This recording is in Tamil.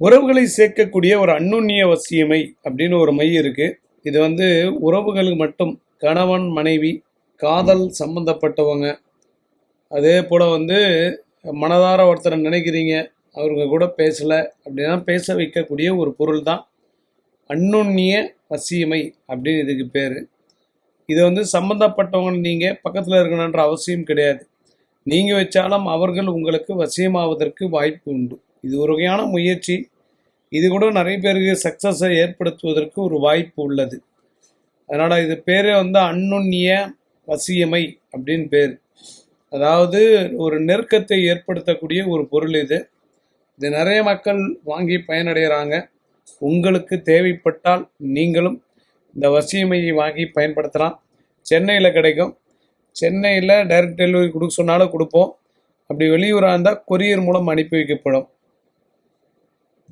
உறவுகளை சேர்க்கக்கூடிய ஒரு அன்னுண்ணிய வசியமை அப்படின்னு ஒரு மை இருக்கு. இது வந்து உறவுகளுக்கு மட்டும் கணவன் மனைவி காதல் சம்பந்தப்பட்டவங்க. அதே போல் வந்து மனதார ஒருத்தரை நினைக்கிறீங்க அவருங்க கூட பேசலை அப்படின்னா பேச வைக்கக்கூடிய ஒரு பொருள் தான் அன்னுண்ணிய வசியமை அப்படின்னு இதுக்கு பேர். இது வந்து சம்மந்தப்பட்டவங்க நீங்கள் பக்கத்தில் இருக்கணுன்ற அவசியம் கிடையாது. நீங்கள் வச்சாலும் அவர்கள் உங்களுக்கு வசியமாவதற்கு வாய்ப்பு உண்டு. இது ஒரு வகையான முயற்சி. இது கூட நிறைய பேருக்கு சக்ஸஸை ஏற்படுத்துவதற்கு ஒரு வாய்ப்பு உள்ளது. அதனால் இது பேரே வந்து அன்னுண்ணிய வசியமை அப்படின்னு பேர். அதாவது ஒரு நெருக்கத்தை ஏற்படுத்தக்கூடிய ஒரு பொருள் இது. இது நிறைய மக்கள் வாங்கி பயனடைகிறாங்க உங்களுக்கு தேவைப்பட்டால் நீங்களும் இந்த வசியமையை வாங்கி பயன்படுத்தலாம். சென்னையில் கிடைக்கும். சென்னையில் டைரக்ட் டெலிவரி கொடுக்க சொன்னாலும் கொடுப்போம். அப்படி வெளியூராக இருந்தால் கொரியர் மூலம் அனுப்பி வைக்கப்படும்.